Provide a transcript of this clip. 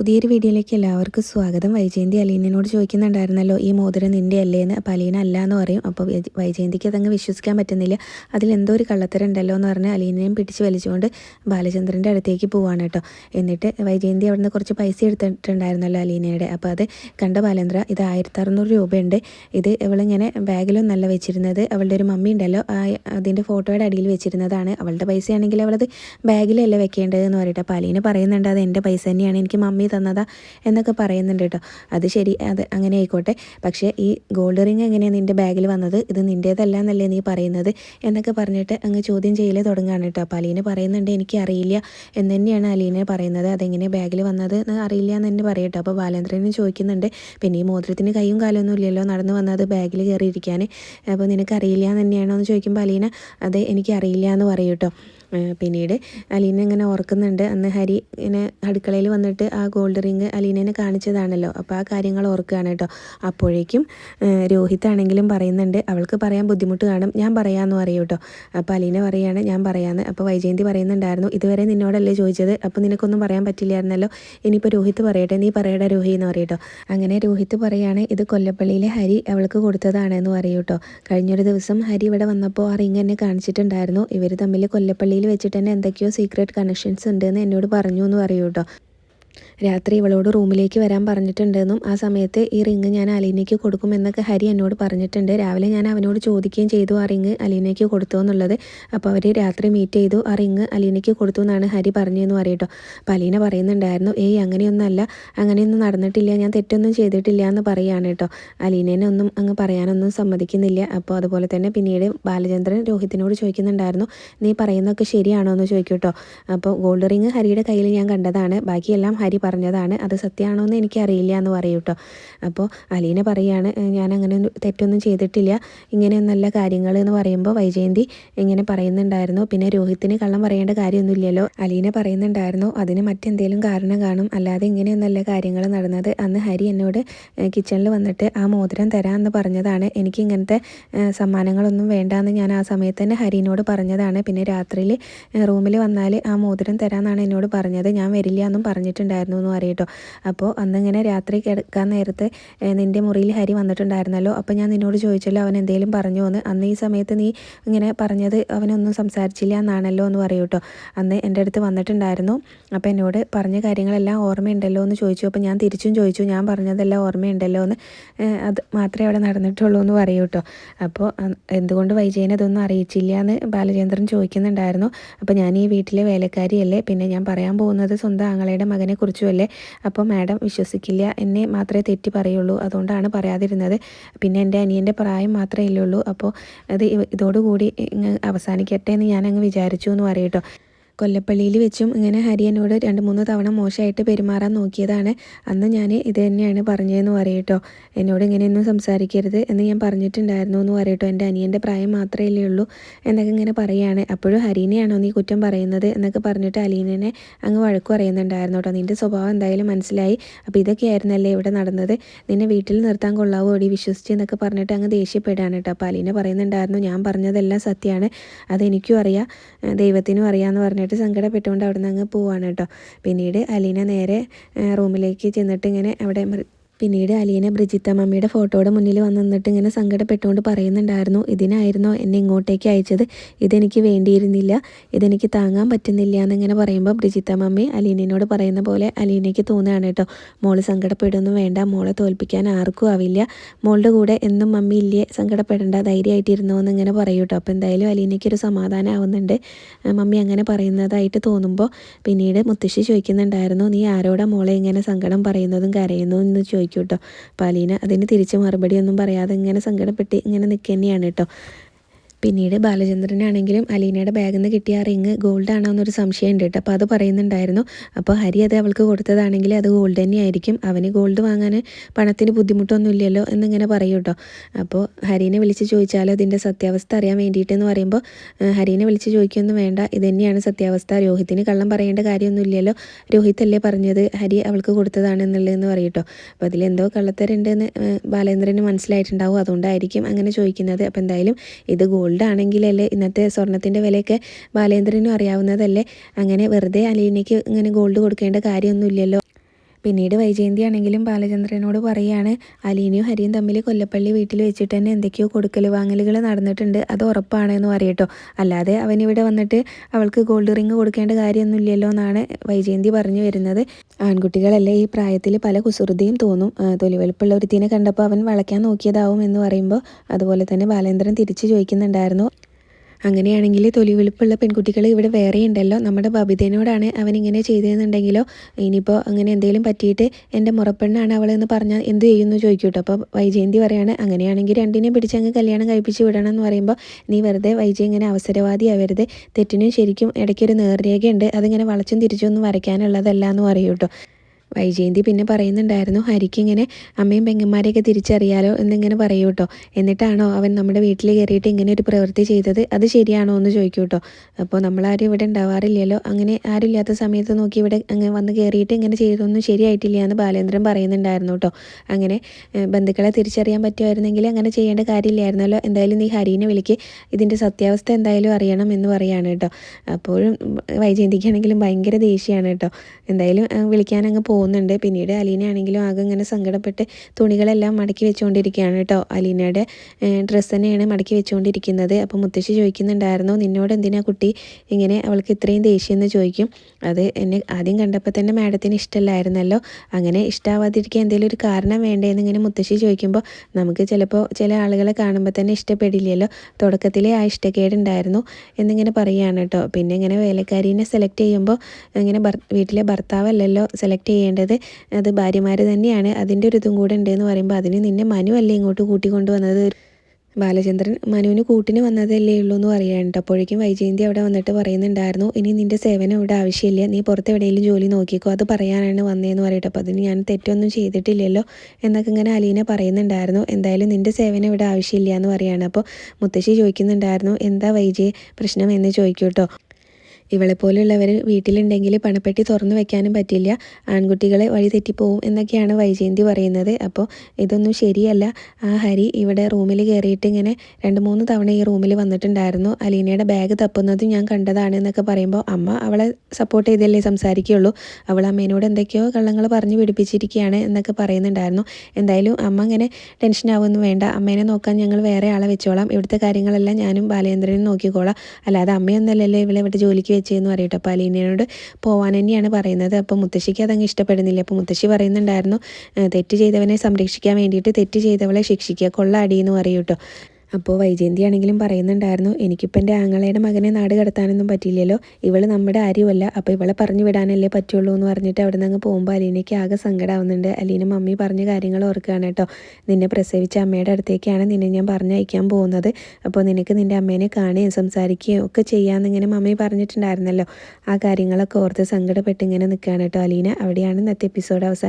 പുതിയൊരു വീഡിയോയിലേക്ക് എല്ലാവർക്കും സ്വാഗതം. വൈജയന്തി അലീനോട് ചോദിക്കുന്നുണ്ടായിരുന്നല്ലോ ഈ മോതിരം നിന്റെ അല്ലേന്ന് അപ്പോൾ അലീന അല്ല എന്ന് പറയും. അപ്പോൾ വൈജ- വൈജയന്തിക്ക് അതങ്ങ് വിശ്വസിക്കാൻ പറ്റുന്നില്ല. അതിലെന്തോ ഒരു കള്ളത്തരം ഉണ്ടല്ലോ എന്ന് പറഞ്ഞ് അലീനയും പിടിച്ച് വലിച്ചുകൊണ്ട് ബാലചന്ദ്രന്റെ അടുത്തേക്ക് പോവാണ് കേട്ടോ. എന്നിട്ട് വൈജയന്തി അവിടുന്ന് കുറച്ച് പൈസ എടുത്തിട്ടുണ്ടായിരുന്നല്ലോ അലീനയുടെ. അപ്പോൾ അത് കണ്ട ബാലേന്ദ്ര ഇത് ആയിരത്തി അറുന്നൂറ് രൂപയുണ്ട്. ഇത് ഇവളിങ്ങനെ ബാഗിലൊന്നല്ല വെച്ചിരുന്നത്. അവളുടെ ഒരു മമ്മി ഉണ്ടല്ലോ അതിന്റെ ഫോട്ടോയുടെ അടിയിൽ വെച്ചിരുന്നതാണ്. അവളുടെ പൈസയാണെങ്കിൽ അവളത് ബാഗിലല്ല വെക്കേണ്ടതെന്ന് പറയട്ടെ. അപ്പോൾ അലീന പറയുന്നുണ്ട് അത് എന്റെ പൈസ തന്നെയാണ്. എനിക്ക് മമ്മി തന്നതാ എന്നൊക്കെ പറയുന്നുണ്ട് കേട്ടോ. അത് ശരി അത് അങ്ങനെ ആയിക്കോട്ടെ. പക്ഷേ ഈ ഗോൾഡ് റിങ് എങ്ങനെയാണ് നിന്റെ ബാഗിൽ വന്നത്? ഇത് നിന്റേതല്ല എന്നല്ലേ നീ പറയുന്നത്? എന്നൊക്കെ പറഞ്ഞിട്ട് അങ്ങ് ചോദ്യം ചെയ്യലേ തുടങ്ങുകയാണ് കേട്ടോ. അപ്പോൾ അലീന പറയുന്നുണ്ട് എനിക്ക് അറിയില്ല എന്ന് തന്നെയാണ് അലീന പറയുന്നത്. അതെങ്ങനെ ബാഗിൽ വന്നത് അറിയില്ല എന്ന് തന്നെ പറയട്ടോ അപ്പോൾ ബാലേന്ദ്രനും ചോദിക്കുന്നുണ്ട് പിന്നെ ഈ മോതിരത്തിന് കൈയും കാലൊന്നും ഇല്ലല്ലോ നടന്നു വന്നത് ബാഗിൽ കയറിയിരിക്കാൻ. അപ്പോൾ നിനക്ക് അറിയില്ല എന്ന് തന്നെയാണോ? എന്ന് ചോദിക്കുമ്പോൾ അലീന അതെ എനിക്ക് അറിയില്ല എന്ന് പറയും കേട്ടോ. ഏഹ് പിന്നീട് അലീന ഇങ്ങനെ ഓർക്കുന്നുണ്ട്. അന്ന് ഹരി ഇങ്ങനെ അടുക്കളയിൽ വന്നിട്ട് ആ ഗോൾഡ് റിങ് അലീനേനെ കാണിച്ചതാണല്ലോ. അപ്പോൾ ആ കാര്യങ്ങൾ ഓർക്കുകയാണ് കേട്ടോ. അപ്പോഴേക്കും രോഹിത് ആണെങ്കിലും പറയുന്നുണ്ട് അവൾക്ക് പറയാൻ ബുദ്ധിമുട്ട് കാണും. ഞാൻ പറയാമെന്ന് പറയും കേട്ടോ അപ്പോൾ അലീന പറയുകയാണ് ഞാൻ പറയാമെന്ന്. അപ്പോൾ വൈജയന്തി പറയുന്നുണ്ടായിരുന്നു ഇതുവരെ നിന്നോടല്ലേ ചോദിച്ചത്? അപ്പോൾ നിനക്കൊന്നും പറയാൻ പറ്റില്ലായിരുന്നല്ലോ. ഇനിയിപ്പോൾ രോഹിത് പറയട്ടെ നീ പറയടാ രോഹി എന്ന് പറയും അങ്ങനെ രോഹിത് പറയാണ് ഇത് കൊല്ലപ്പള്ളിയിലെ ഹരി അവൾക്ക് കൊടുത്തതാണെന്ന് പറയൂട്ടോ കഴിഞ്ഞൊരു ദിവസം ഹരി ഇവിടെ വന്നപ്പോൾ ആ റിങ് എന്നെ കാണിച്ചിട്ടുണ്ടായിരുന്നു. ഇവർ തമ്മിൽ കൊല്ലപ്പള്ളിയിൽ വെച്ചിട്ട് തന്നെ എന്തൊക്കെയോ സീക്രട്ട് കണക്ഷൻസ് ഉണ്ടെന്ന് എന്നോട് പറഞ്ഞു എന്ന് പറയൂ കേട്ടോ രാത്രി ഇവളോട് റൂമിലേക്ക് വരാൻ പറഞ്ഞിട്ടുണ്ടെന്നും ആ സമയത്ത് ഈ റിങ് ഞാൻ അലീനയ്ക്ക് കൊടുക്കും എന്നൊക്കെ ഹരി എന്നോട് പറഞ്ഞിട്ടുണ്ട്. രാവിലെ ഞാൻ അവനോട് ചോദിക്കുകയും ചെയ്തു ആ റിങ് അലീനയ്ക്ക് കൊടുത്തു എന്നുള്ളത്. അപ്പോൾ അവർ രാത്രി മീറ്റ് ചെയ്തു ആ റിങ് അലീനയ്ക്ക് കൊടുത്തു എന്നാണ് ഹരി പറഞ്ഞതെന്ന് പറയട്ടോ അപ്പോൾ അലീന പറയുന്നുണ്ടായിരുന്നു ഏയ് അങ്ങനെയൊന്നല്ല അങ്ങനെയൊന്നും നടന്നിട്ടില്ല ഞാൻ തെറ്റൊന്നും ചെയ്തിട്ടില്ല എന്ന് പറയുകയാണ് കേട്ടോ. അലീനേനെ ഒന്നും അങ്ങ് പറയാനൊന്നും സമ്മതിക്കുന്നില്ല. അപ്പോൾ അതുപോലെ തന്നെ പിന്നീട് ബാലചന്ദ്രൻ രോഹിത്തിനോട് ചോദിക്കുന്നുണ്ടായിരുന്നു നീ പറയുന്നതൊക്കെ ശരിയാണോ? എന്ന് ചോദിക്കും കേട്ടോ. അപ്പോൾ ഗോൾഡ് റിങ് ഹരിയുടെ കയ്യിൽ ഞാൻ കണ്ടതാണ്. ബാക്കിയെല്ലാം ഹരി പറഞ്ഞതാണ്. അത് സത്യമാണോ എന്ന് എനിക്കറിയില്ല എന്ന് പറയും കേട്ടോ അപ്പോൾ അലീന പറയാണ് ഞാൻ അങ്ങനെ തെറ്റൊന്നും ചെയ്തിട്ടില്ല. ഇങ്ങനെ നല്ല കാര്യങ്ങൾ എന്ന് പറയുമ്പോൾ വൈജയന്തി ഇങ്ങനെ പറയുന്നുണ്ടായിരുന്നു. പിന്നെ രോഹിത്തിന് കള്ളം പറയേണ്ട കാര്യമൊന്നുമില്ലല്ലോ. അലീന പറയുന്നുണ്ടായിരുന്നു അതിന് മറ്റെന്തെങ്കിലും കാരണം കാണും. അല്ലാതെ ഇങ്ങനെ നല്ല കാര്യങ്ങൾ നടന്നത്. അന്ന് ഹരി എന്നോട് കിച്ചണിൽ വന്നിട്ട് ആ മോതിരം തരാമെന്ന് പറഞ്ഞതാണ്. എനിക്ക് ഇങ്ങനത്തെ സമ്മാനങ്ങളൊന്നും വേണ്ടാന്ന് ഞാൻ ആ സമയത്ത് തന്നെ ഹരിനോട് പറഞ്ഞതാണ്. പിന്നെ രാത്രിയിൽ റൂമിൽ വന്നാൽ ആ മോതിരം തരാമെന്നാണ് എന്നോട് പറഞ്ഞത്. ഞാൻ വരില്ല എന്നും പറഞ്ഞിട്ടുണ്ടായിരുന്നു. എന്ന് പറയട്ടോ അപ്പോൾ അന്നിങ്ങനെ രാത്രി കിടക്കാൻ നേരത്തെ നിന്റെ മുറിയിൽ ഹരി വന്നിട്ടുണ്ടായിരുന്നല്ലോ. അപ്പോൾ ഞാൻ നിന്നോട് ചോദിച്ചല്ലോ അവൻ എന്തെങ്കിലും പറഞ്ഞു എന്ന്. അന്ന് ഈ സമയത്ത് നീ ഇങ്ങനെ പറഞ്ഞത് അവനൊന്നും സംസാരിച്ചില്ല എന്നാണല്ലോ എന്ന് പറയൂ കേട്ടോ അന്ന് എന്റെ അടുത്ത് വന്നിട്ടുണ്ടായിരുന്നു. അപ്പോൾ എന്നോട് പറഞ്ഞ കാര്യങ്ങളെല്ലാം ഓർമ്മയുണ്ടല്ലോ എന്ന് ചോദിച്ചു. അപ്പോൾ ഞാൻ തിരിച്ചും ചോദിച്ചു. ഞാൻ പറഞ്ഞതെല്ലാം ഓർമ്മയുണ്ടല്ലോ എന്ന് അത് മാത്രമേ അവിടെ നടന്നിട്ടുള്ളൂ എന്ന് പറയൂ കേട്ടോ അപ്പോൾ എന്തുകൊണ്ട് വൈജയനെ ഇതൊന്നും അറിയിച്ചില്ല എന്ന് ബാലചന്ദ്രൻ ചോദിക്കുന്നുണ്ടായിരുന്നു. അപ്പോൾ ഞാൻ ഈ വീട്ടിലെ വേലക്കാരിയല്ലേ. പിന്നെ ഞാൻ പറയാൻ പോകുന്നത് സ്വന്തം ആങ്ങളയുടെ മകനെ കുറിച്ചുമല്ലേ അപ്പോൾ മാഡം വിശ്വസിക്കില്ല. എന്നെ മാത്രമേ തെറ്റി പറയുള്ളൂ. അതുകൊണ്ടാണ് പറയാതിരുന്നത്. പിന്നെ എന്റെ അനിയന്റെ പ്രായം മാത്രമേ ഇല്ലുള്ളൂ. അപ്പോൾ അത് ഇതോടുകൂടി അവസാനിക്കട്ടെ എന്ന് ഞാൻ അങ്ങ് വിചാരിച്ചു എന്ന് പറയട്ടോ കൊല്ലപ്പള്ളിയിൽ വെച്ചും ഇങ്ങനെ ഹരിയനോട് രണ്ട് മൂന്ന് തവണ മോശമായിട്ട് പെരുമാറാൻ നോക്കിയതാണ്. അന്ന് ഞാൻ ഇത് തന്നെയാണ് പറഞ്ഞതെന്ന് പറയട്ടോ. എന്നോട് ഇങ്ങനെയൊന്നും സംസാരിക്കരുത് എന്ന് ഞാൻ പറഞ്ഞിട്ടുണ്ടായിരുന്നു എന്ന് പറയട്ടോ. എന്റെ അനിയന്റെ പ്രായം മാത്രമേ ഉള്ളൂ എന്നൊക്കെ ഇങ്ങനെ പറയുകയാണ് അപ്പോഴും ഹരീനെയാണോ നീ കുറ്റം പറയുന്നത് എന്നൊക്കെ പറഞ്ഞിട്ട് അലീനെ അങ്ങ് വഴക്ക് പറയുന്നുണ്ടായിരുന്നു കേട്ടോ. നിന്റെ സ്വഭാവം എന്തായാലും മനസ്സിലായി. അപ്പോൾ ഇതൊക്കെയായിരുന്നല്ലേ ഇവിടെ നടന്നത്? നിന്നെ വീട്ടിൽ നിർത്താൻ കൊള്ളാവോ ഓടി വിശ്വസിച്ച് എന്നൊക്കെ പറഞ്ഞിട്ട് അങ്ങ് ദേഷ്യപ്പെടുകയാണ് കേട്ടോ. അപ്പോൾ അലീന പറയുന്നുണ്ടായിരുന്നു ഞാൻ പറഞ്ഞതെല്ലാം സത്യമാണ്. അതെനിക്കും അറിയാം. ദൈവത്തിനും അറിയാമെന്ന് പറഞ്ഞിട്ട് സങ്കടപ്പെട്ടുകൊണ്ട് അവിടെ നിന്ന് അങ്ങ് പോവാണ് കേട്ടോ. പിന്നീട് അലീന നേരെ റൂമിലേക്ക് ചെന്നിട്ട് ഇങ്ങനെ അവിടെ പിന്നീട് അലീന ബ്രിജിത്ത മമ്മിയുടെ ഫോട്ടോയുടെ മുന്നിൽ വന്ന് നിന്നിട്ട് ഇങ്ങനെ സങ്കടപ്പെട്ടുകൊണ്ട് പറയുന്നുണ്ടായിരുന്നു ഇതിനായിരുന്നോ എന്നെ ഇങ്ങോട്ടേക്ക് അയച്ചത്? ഇതെനിക്ക് വേണ്ടിയിരുന്നില്ല. ഇതെനിക്ക് താങ്ങാൻ പറ്റുന്നില്ല എന്നിങ്ങനെ പറയുമ്പോൾ ബ്രിജിത്ത മമ്മി അലീനയോട് പറയുന്ന പോലെ അലീനയ്ക്ക് തോന്നുകയാണ് കേട്ടോ മോൾ സങ്കടപ്പെടുന്നു വേണ്ട. മോളെ തോൽപ്പിക്കാൻ ആർക്കും ആവില്ല. മോളുടെ കൂടെ എന്നും മമ്മി ഇല്ലേ? സങ്കടപ്പെടേണ്ട. ധൈര്യമായിട്ടിരുന്നോ? എന്നിങ്ങനെ പറയൂ കേട്ടോ. അപ്പോൾ എന്തായാലും അലീനയ്ക്ക് ഒരു സമാധാനം ആവുന്നുണ്ട്. മമ്മി അങ്ങനെ പറയുന്നതായിട്ട് തോന്നുമ്പോൾ പിന്നീട് മുത്തശ്ശി ചോദിക്കുന്നുണ്ടായിരുന്നു നീ ആരോടാ മോളെ ഇങ്ങനെ സങ്കടം പറയുന്നതും കരയുന്നതും എന്ന് ചോദിക്കും കേട്ടോ അപ്പോൾ അലീന അതിന് തിരിച്ച് മറുപടി ഒന്നും പറയാതെ ഇങ്ങനെ സങ്കടപ്പെട്ട് ഇങ്ങനെ നിൽക്കുക തന്നെയാണ് കേട്ടോ പിന്നീട് ബാലചന്ദ്രനാണെങ്കിലും അലീനയുടെ ബാഗിൽ നിന്ന് കിട്ടിയ ആ റിങ് ഗോൾഡ് ആണോ എന്നൊരു സംശയം ഉണ്ട് കേട്ടോ. അപ്പോൾ അത് പറയുന്നുണ്ടായിരുന്നു. അപ്പോൾ ഹരി അത് അവൾക്ക് കൊടുത്തതാണെങ്കിൽ അത് ഗോൾഡ് തന്നെയായിരിക്കും. അവന് ഗോൾഡ് വാങ്ങാൻ പണത്തിന് ബുദ്ധിമുട്ടൊന്നുമില്ലല്ലോ എന്നിങ്ങനെ പറയും കേട്ടോ. അപ്പോൾ ഹരിനെ വിളിച്ച് ചോദിച്ചാലോ ഇതിന്റെ സത്യാവസ്ഥ അറിയാൻ വേണ്ടിയിട്ടെന്ന് പറയുമ്പോൾ ഹരിനെ വിളിച്ച് ചോദിക്കൊന്നും വേണ്ട. ഇത് തന്നെയാണ് സത്യാവസ്ഥ. രോഹിത്തിന് കള്ളം പറയേണ്ട കാര്യമൊന്നുമില്ലല്ലോ. രോഹിത് അല്ലേ പറഞ്ഞത്? ഹരി അവൾക്ക് കൊടുത്തതാണ് എന്നുള്ളതെന്ന് പറയും കേട്ടോ. അപ്പോൾ അതിലെന്തോ കള്ളത്തരുണ്ടെന്ന് ബാലേന്ദ്രന് മനസ്സിലായിട്ടുണ്ടാവും. അതുകൊണ്ടായിരിക്കും അങ്ങനെ ചോദിക്കുന്നത്. അപ്പോൾ എന്തായാലും ഇത് ഗോൾഡ് ആണെങ്കിലല്ലേ ഇന്നത്തെ സ്വർണത്തിന്റെ വിലയൊക്കെ ബാലേന്ദ്രനും അറിയാവുന്നതല്ലേ? അങ്ങനെ വെറുതെ അലീനയ്ക്ക് ഇങ്ങനെ ഗോൾഡ് കൊടുക്കേണ്ട കാര്യമൊന്നുമില്ലല്ലോ. പിന്നീട് വൈജയന്തി ആണെങ്കിലും ബാലചന്ദ്രനോട് പറയുകയാണ് അലീനയും ഹരിയും തമ്മിൽ കൊല്ലപ്പള്ളി വീട്ടിൽ വെച്ചിട്ട് തന്നെ എന്തൊക്കെയോ കൊടുക്കൽ വാങ്ങലുകൾ നടന്നിട്ടുണ്ട് അത് ഉറപ്പാണെന്ന് പറയട്ടോ. അല്ലാതെ അവൻ ഇവിടെ വന്നിട്ട് അവൾക്ക് ഗോൾഡ് റിങ് കൊടുക്കേണ്ട കാര്യമൊന്നുമില്ലല്ലോ എന്നാണ് വൈജയന്തി പറഞ്ഞു വരുന്നത്. ആൺകുട്ടികളല്ലേ ഈ പ്രായത്തിൽ പല കുസൃതിയും തോന്നും. തൊലിവെളുപ്പുള്ള ഒരുത്തിനെ കണ്ടപ്പോൾ അവൻ വളയ്ക്കാൻ നോക്കിയതാവും എന്ന് പറയുമ്പോൾ അതുപോലെ തന്നെ ബാലേന്ദ്രൻ തിരിച്ചു ചോദിക്കുന്നുണ്ടായിരുന്നു. അങ്ങനെയാണെങ്കിൽ തൊലി വെളുപ്പുള്ള പെൺകുട്ടികൾ ഇവിടെ വേറെ ഉണ്ടല്ലോ നമ്മുടെ ബബിതേനോടാണ് അവൻ ഇങ്ങനെ ചെയ്തതെന്നുണ്ടെങ്കിലോ ഇനിയിപ്പോൾ അങ്ങനെ എന്തെങ്കിലും പറ്റിയിട്ട് എന്റെ മുറപ്പെണ്ണാണ് അവളെന്ന് പറഞ്ഞാൽ എന്ത് ചെയ്യുമെന്ന് ചോദിക്കൂട്ടോ. അപ്പോൾ വൈജയന്തി പറയാണ് അങ്ങനെയാണെങ്കിൽ രണ്ടിനെയും പിടിച്ച് അങ്ങ് കല്യാണം കഴിപ്പിച്ച് വിടണം എന്ന് പറയുമ്പോൾ നീ വെറുതെ വൈജയ് ഇങ്ങനെ അവസരവാദിയാവരുത്. തെറ്റിനും ശരിക്കും ഇടയ്ക്കൊരു നേർരേഖയുണ്ട്. അതിങ്ങനെ വളച്ചും തിരിച്ചൊന്നും വരയ്ക്കാനുള്ളതല്ല എന്ന് പറയൂട്ടോ. വൈജയന്തി പിന്നെ പറയുന്നുണ്ടായിരുന്നു ഹരിക്ക് ഇങ്ങനെ അമ്മയും പെങ്ങന്മാരെയൊക്കെ തിരിച്ചറിയാലോ എന്നിങ്ങനെ പറയൂ കേട്ടോ എന്നിട്ടാണോ അവൻ നമ്മുടെ വീട്ടിൽ കയറിയിട്ട് ഇങ്ങനെ ഒരു പ്രവൃത്തി ചെയ്തത്? അത് ശരിയാണോ എന്ന് ചോദിക്കൂ കേട്ടോ അപ്പോൾ നമ്മളാരും ഇവിടെ ഉണ്ടാവാറില്ലല്ലോ. അങ്ങനെ ആരുമില്ലാത്ത സമയത്ത് നോക്കി ഇവിടെ അങ്ങനെ വന്ന് കയറിയിട്ട് ഇങ്ങനെ ചെയ്തൊന്നും ശരിയായിട്ടില്ല എന്ന് ബാലേന്ദ്രൻ പറയുന്നുണ്ടായിരുന്നു കേട്ടോ അങ്ങനെ ബന്ധുക്കളെ തിരിച്ചറിയാൻ പറ്റുമായിരുന്നെങ്കിൽ അങ്ങനെ ചെയ്യേണ്ട കാര്യമില്ലായിരുന്നല്ലോ. എന്തായാലും നീ ഹരീനെ വിളിക്ക്. ഇതിന്റെ സത്യാവസ്ഥ എന്തായാലും അറിയണം എന്ന് പറയാണ് കേട്ടോ അപ്പോഴും വൈജയന്തിക്കാണെങ്കിലും ഭയങ്കര ദേഷ്യമാണ് കേട്ടോ എന്തായാലും വിളിക്കാൻ അങ്ങ് പോകും പോകുന്നുണ്ട്. പിന്നീട് അലീന ആണെങ്കിലും ആകെ ഇങ്ങനെ സങ്കടപ്പെട്ട് തുണികളെല്ലാം മടക്കി വെച്ചുകൊണ്ടിരിക്കുകയാണ് കേട്ടോ. അലീനയുടെ ഡ്രസ്സ് തന്നെയാണ് മടക്കി വെച്ചുകൊണ്ടിരിക്കുന്നത് അപ്പോൾ മുത്തശ്ശി ചോദിക്കുന്നുണ്ടായിരുന്നു നിന്നോട് എന്തിനാ കുട്ടി ഇങ്ങനെ അവൾക്ക് ഇത്രയും ദേഷ്യം ചോദിക്കും? അത് എന്നെ ആദ്യം കണ്ടപ്പോൾ തന്നെ മാഡത്തിന് ഇഷ്ടമല്ലായിരുന്നല്ലോ. അങ്ങനെ ഇഷ്ടമാവാതിരിക്കാൻ എന്തെങ്കിലും ഒരു കാരണം വേണ്ടേ? എന്നിങ്ങനെ മുത്തശ്ശി ചോദിക്കുമ്പോൾ നമുക്ക് ചിലപ്പോൾ ചില ആളുകളെ കാണുമ്പോൾ തന്നെ ഇഷ്ടപ്പെടില്ലല്ലോ. തുടക്കത്തിലേ ആ ഇഷ്ടക്കേടുണ്ടായിരുന്നു. എന്നിങ്ങനെ പറയുകയാണ് കേട്ടോ. പിന്നെ ഇങ്ങനെ വേലക്കാരീനെ സെലക്ട് ചെയ്യുമ്പോൾ ഇങ്ങനെ വീട്ടിലെ ഭർത്താവല്ലല്ലോ സെലക്ട് ചെയ്യുക ചെയ്യേണ്ടത്. അത് ഭാര്യമാർ തന്നെയാണ്. അതിന്റെ ഒരു ഇതും കൂടെ ഉണ്ടെന്ന് പറയുമ്പോൾ അതിന് നിന്നെ മനു അല്ലേ ഇങ്ങോട്ട് കൂട്ടിക്കൊണ്ടുവന്നത് ബാലചന്ദ്രൻ മനുവിന് കൂട്ടിന് വന്നതല്ലേ ഉള്ളൂ എന്ന് പറയാനുണ്ട് അപ്പോഴേക്കും വൈജയന്തി അവിടെ വന്നിട്ട് പറയുന്നുണ്ടായിരുന്നു ഇനി നിന്റെ സേവനം ഇവിടെ ആവശ്യമില്ല. നീ പുറത്ത് എവിടെയെങ്കിലും ജോലി നോക്കിക്കോ. അത് പറയാനാണ് വന്നതെന്ന് പറയട്ടെ. അപ്പോൾ അതിന് ഞാൻ തെറ്റൊന്നും ചെയ്തിട്ടില്ലല്ലോ എന്നൊക്കെ ഇങ്ങനെ അലീന പറയുന്നുണ്ടായിരുന്നു. എന്തായാലും നിന്റെ സേവനം ഇവിടെ ആവശ്യമില്ല എന്ന് പറയാണ്. അപ്പോൾ മുത്തശ്ശി ചോദിക്കുന്നുണ്ടായിരുന്നു എന്താ വൈജയ? പ്രശ്നം എന്ന് ചോദിക്കൂട്ടോ ഇവളെപ്പോലുള്ളവർ വീട്ടിലുണ്ടെങ്കിൽ പണപ്പെട്ടി തുറന്നു വെക്കാനും പറ്റില്ല. ആൺകുട്ടികളെ വഴി തെറ്റിപ്പോവും എന്നൊക്കെയാണ് വൈജയന്തി പറയുന്നത്. അപ്പോൾ ഇതൊന്നും ശരിയല്ല. ആ ഹരി ഇവിടെ റൂമിൽ കയറിയിട്ട് ഇങ്ങനെ രണ്ട് മൂന്ന് തവണ ഈ റൂമിൽ വന്നിട്ടുണ്ടായിരുന്നു. അലീനയുടെ ബാഗ് തപ്പുന്നതും ഞാൻ കണ്ടതാണ് എന്നൊക്കെ പറയുമ്പോൾ അമ്മ അവളെ സപ്പോർട്ട് ചെയ്തല്ലേ സംസാരിക്കുകയുള്ളൂ അവൾ അമ്മേനോട് എന്തൊക്കെയോ കള്ളങ്ങൾ പറഞ്ഞു പിടിപ്പിച്ചിരിക്കുകയാണ് എന്നൊക്കെ പറയുന്നുണ്ടായിരുന്നു. എന്തായാലും അമ്മ അങ്ങനെ ടെൻഷൻ ആവുമെന്ന് വേണ്ട. അമ്മേനെ നോക്കാൻ ഞങ്ങൾ വേറെ ആളെ വെച്ചോളാം. ഇവിടുത്തെ കാര്യങ്ങളെല്ലാം ഞാനും ബാലേന്ദ്രനും നോക്കിക്കോളാം. അല്ലാതെ അമ്മയൊന്നല്ലല്ലോ ഇവളെ ഇവിടെ ജോലിക്ക് വെച്ചെന്ന് പറയട്ടെ. അപ്പോൾ അലീനയോട് പോകാൻ തന്നെയാണ് പറയുന്നത്. അപ്പോൾ മുത്തശ്ശിക്ക് അതങ്ങ് ഇഷ്ടപ്പെടുന്നില്ല. അപ്പോൾ മുത്തശ്ശി പറയുന്നുണ്ടായിരുന്നു തെറ്റ് ചെയ്തവനെ സംരക്ഷിക്കാൻ വേണ്ടിയിട്ട് തെറ്റ് ചെയ്തവളെ ശിക്ഷിക്കുക. കൊള്ള അടിയെന്ന് പറയൂട്ടോ അപ്പോൾ വൈജയന്തി ആണെങ്കിലും പറയുന്നുണ്ടായിരുന്നു എനിക്കിപ്പോൾ എന്റെ ആങ്ങളയുടെ മകനെ നാട് കടത്താനൊന്നും പറ്റില്ലല്ലോ ഇവൾ നമ്മുടെ ആരുമല്ല അപ്പോൾ ഇവളെ പറഞ്ഞു വിടാനല്ലേ പറ്റുള്ളൂ എന്ന് പറഞ്ഞിട്ട് അവിടെ നിന്ന് പോകുമ്പോൾ അലീനയ്ക്ക് ആകെ സങ്കടമാവുന്നുണ്ട് അലീന മമ്മി പറഞ്ഞ കാര്യങ്ങൾ ഓർക്കുകയാണ് കേട്ടോ. നിന്നെ പ്രസവിച്ച അമ്മയുടെ അടുത്തേക്കാണ് നിന്നെ ഞാൻ പറഞ്ഞയക്കാൻ പോകുന്നത്. അപ്പോൾ നിനക്ക് നിന്റെ അമ്മേനെ കാണുകയും സംസാരിക്കുകയും ഒക്കെ ചെയ്യാമെന്നിങ്ങനെ മമ്മി പറഞ്ഞിട്ടുണ്ടായിരുന്നല്ലോ. ആ കാര്യങ്ങളൊക്കെ ഓർത്ത് സങ്കടപ്പെട്ട് ഇങ്ങനെ നിൽക്കുകയാണ് കേട്ടോ അലീന. അവിടെയാണ് ഇന്നത്തെ എപ്പിസോഡ് അവസാനം